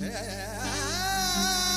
ஆசை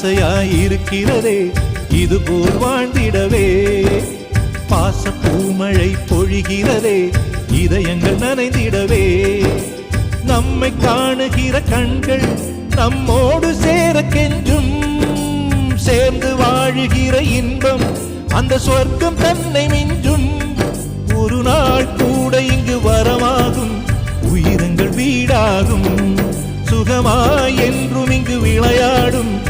ஆசையாயிருக்கிறதே இது போல் வாழ்ந்திடவே. பாச பூமழை பொழிகிறதே இதயங்கள் நனைந்திடவே. நம்மை காணுகிற கண்கள் நம்மோடு சேர கெஞ்சும். சேர்ந்து வாழுகிற இன்பம் அந்த சொர்க்கம் தன்னை மிஞ்சும். ஒரு நாள் கூட இங்கு வரமாகும் உயிரங்கள் வீடாகும். சுகமாய் என்றும் இங்கு விளையாடும்.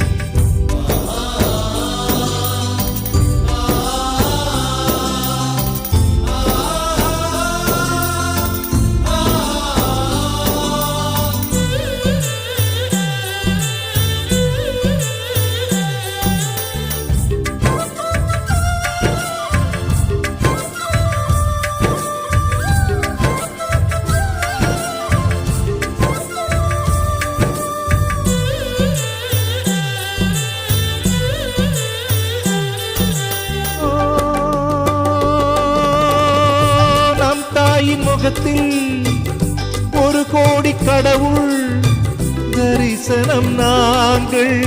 தரிசனம் நாங்கள்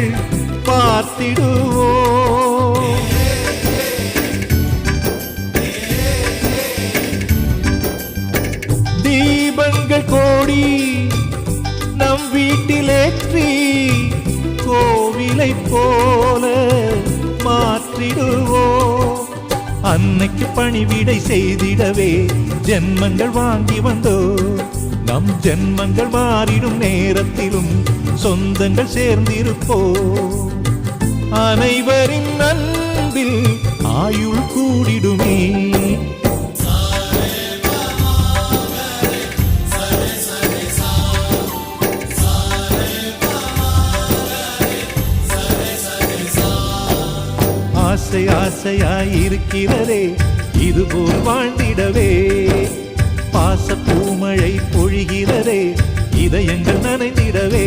பார்த்திடுவோம். தீபங்கள் கோடி நம் வீட்டிலேற்றி கோவிலை போல மாற்றிடுவோம். அன்னைக்கு பணிவிடை செய்திடவே ஜென்மங்கள் வாங்கி வந்தோ நம் ஜென்மங்கள் மாறிடும் நேரத்திலும் சொந்தங்கள் சேர்ந்திருப்போ. அனைவரின் அன்பில் ஆயுள் கூடிடுமே. ஆசை ஆசையாயிருக்கிறதே இதுபோல் வாழ்ந்திடவே. பாச பூமழை பொழிகிறதே இதயங்கள் நனைந்திடவே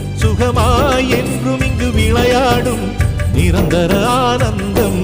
சொர்க்கமாய் என்றும் இங்கு விளையாடும் நிரந்தர ஆனந்தம்.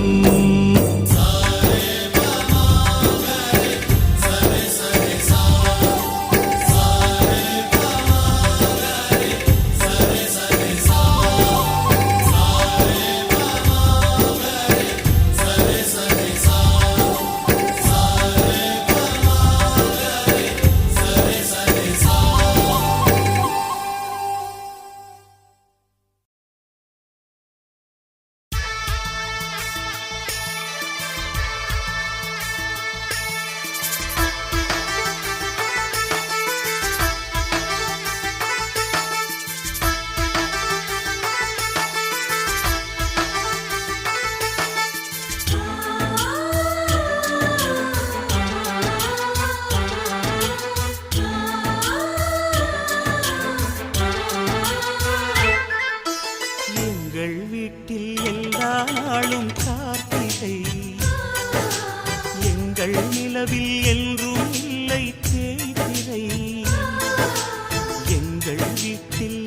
வைத்தில்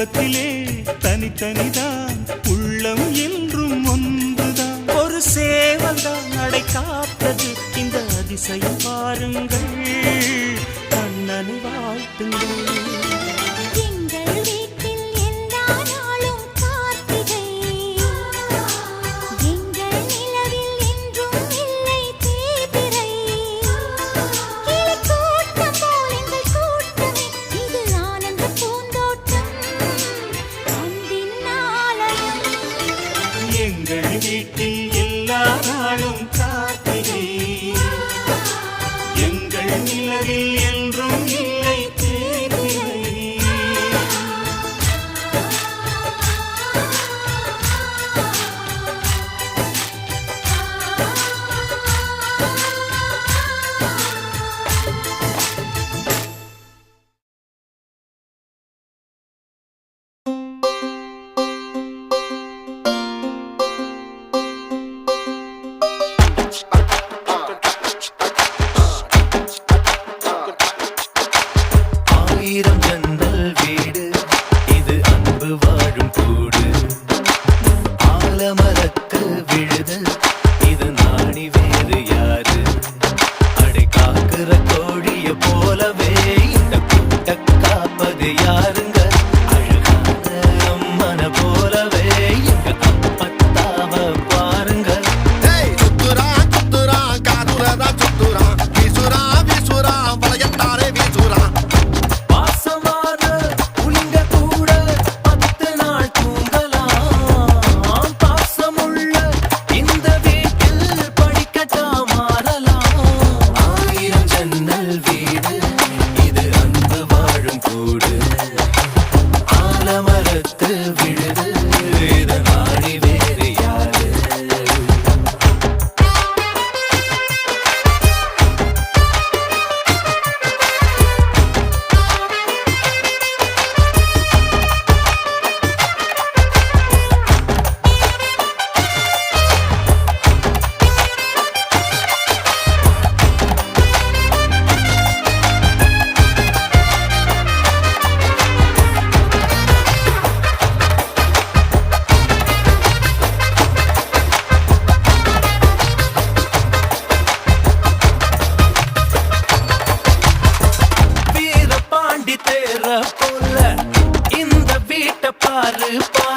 உருவத்திலே தனித்தனிதான் உள்ளம் என்றும் ஒன்றுதான். ஒரு சேவல்தான் நடை காப்பது. இந்த அதிசயம் பாருங்கள். கண்ணனை வாழ்த்துங்கள். you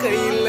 可以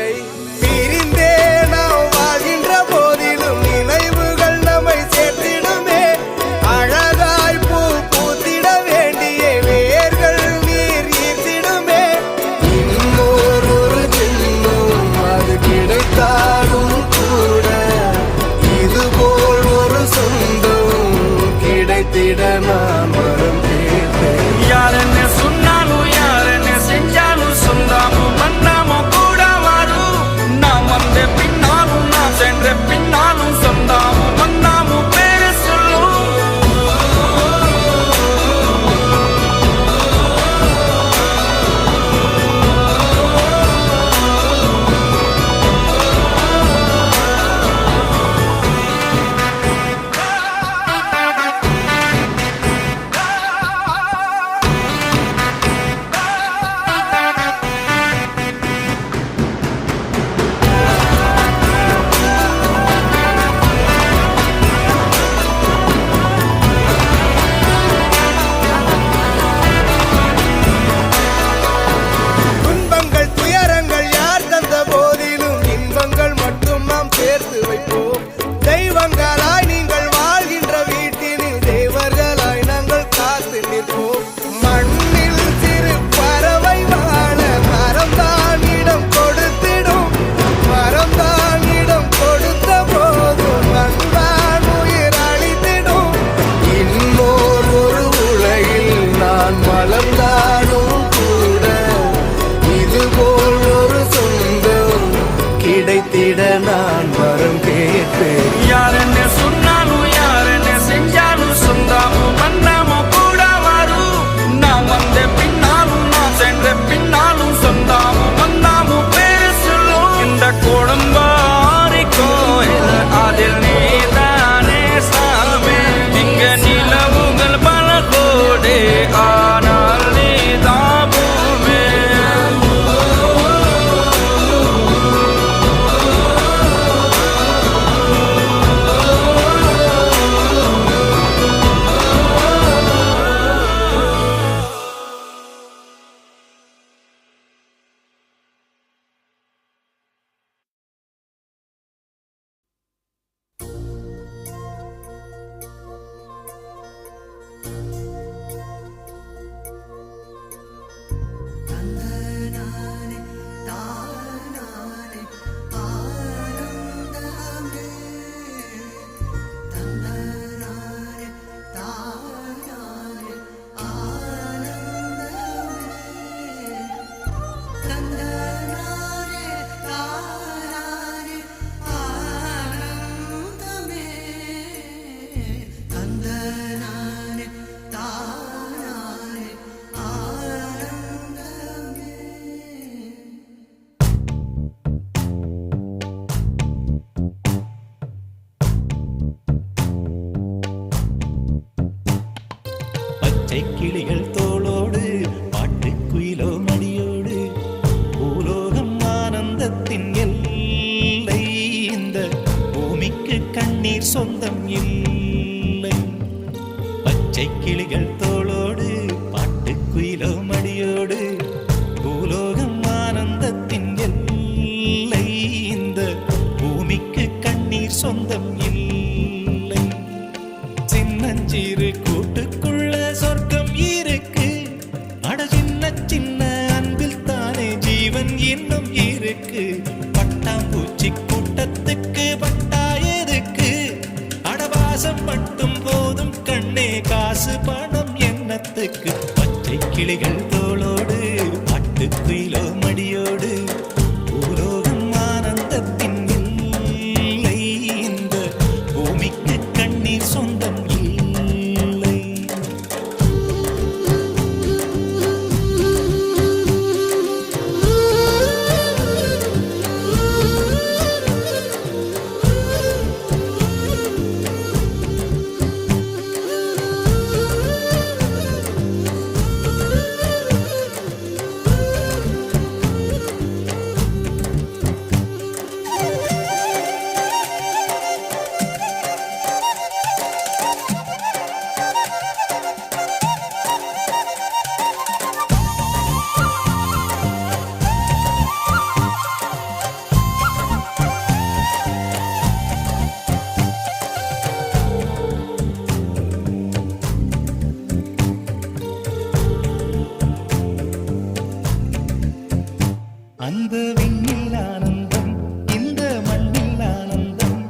விண்ணில் ஆனந்தம் இந்த மண்ணில் ஆனந்தம்.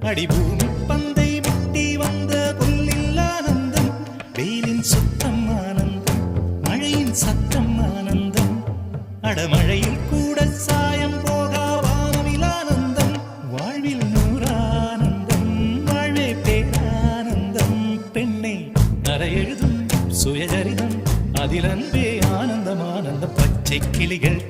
அடிபூமி பந்தை முட்டி வந்த புல்லில் ஆனந்தம். வெயிலின் சுத்தம் ஆனந்தம் மழையின் சத்தம் ஆனந்தம். அடமழையில் கூட சாயம் போகா வானவில் ஆனந்தம். வாழ்வில் நூறானந்தம் வாழ்வே பேரானந்தம். கிளிகள்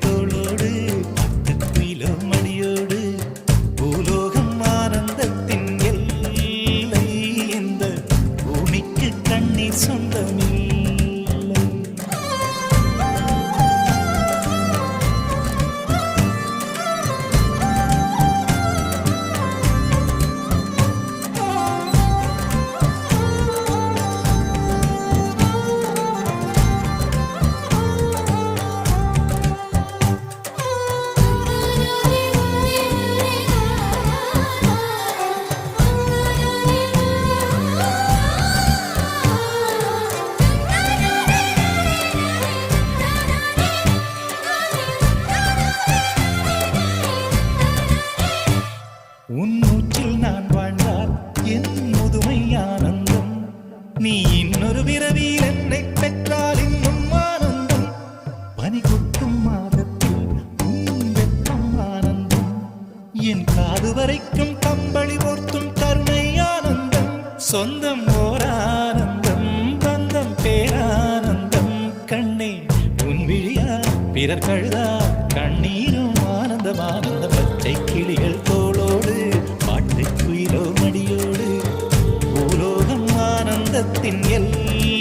உலகத்தின் எல்லா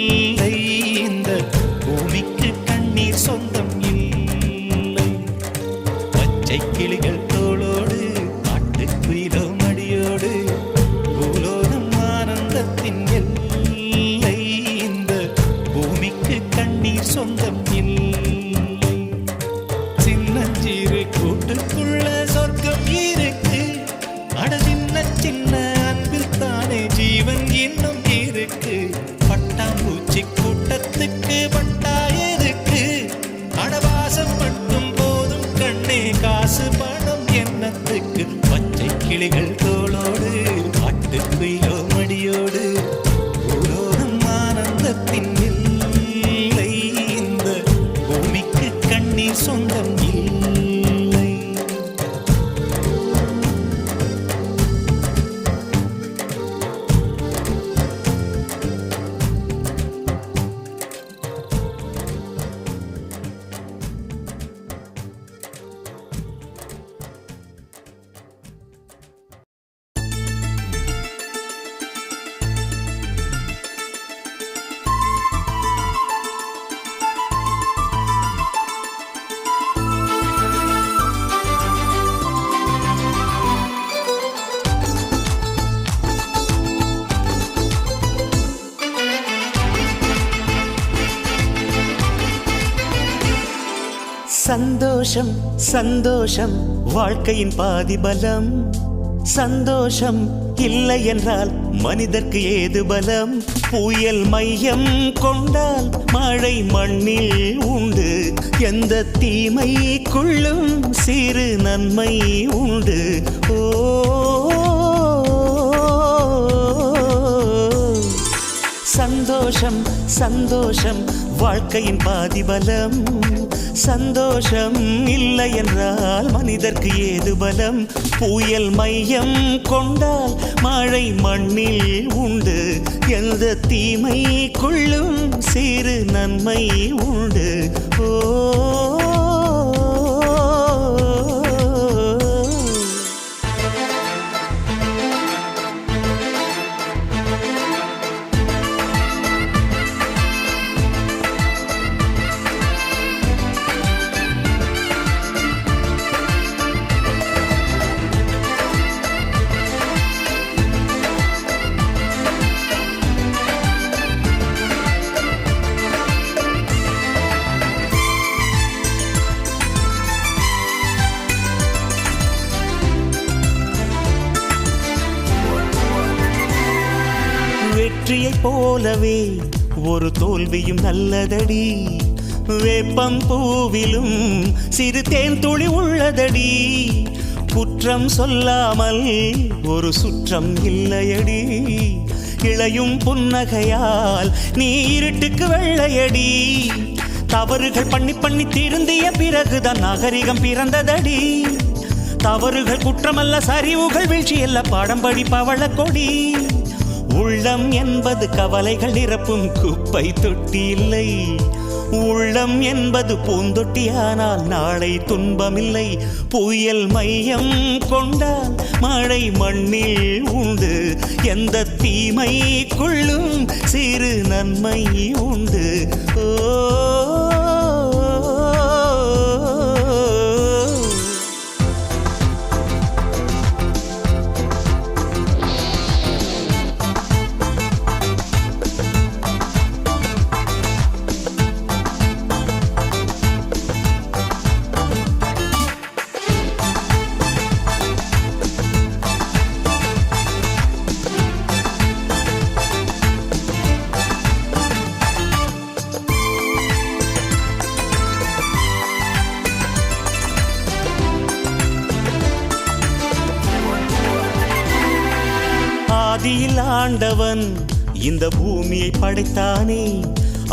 சந்தோஷம் சந்தோஷம் வாழ்க்கையின் பாதி பலம் சந்தோஷம் இல்லை என்றால் மனிதர்க்கு ஏது பலம்? புயல் மையம் கொண்டால் மழை மண்ணில் உண்டு. எந்த தீமைக்குள்ளும் சிறு நன்மை உண்டு. ஓ சந்தோஷம் சந்தோஷம் வாழ்க்கையின் பாதிபலம். சந்தோஷம் இல்லை என்றால் மனிதர்க்கு ஏது பலம்? புயல் மையம் கொண்டால் மழை மண்ணில் உண்டு. எந்த தீமைக்குள்ளும் சிறு நன்மை உண்டு. ஓ போலவே ஒரு தோல்வியும் நல்லதடி. வேப்பம் பூவிலும் சிறு தேன் துளி உள்ளதடி. குற்றம் சொல்லாமல் ஒரு சுற்றம் இல்லையடி. இளையும் புன்னகையால் நீ இருட்டுக்கு வெள்ளையடி. தவறுகள் பண்ணி பண்ணி திருந்திய பிறகுதான் நாகரிகம் பிறந்ததடி. தவறுகள் குற்றமல்ல சரிவுகள் வீழ்ச்சி அல்ல பாடம்படி பவள கொடி. உள்ளம் என்பது கவலைகள் நிரப்பும் குப்பை தொட்டி இல்லை. உள்ளம் என்பது பூந்தொட்டியானால் நாளை துன்பமில்லை. புயல் மையம் கொண்டால் மழை மண்ணில் உண்டு. எந்த தீமை கொள்ளும் சிறு நன்மை உண்டு. ஓ படைத்தானே?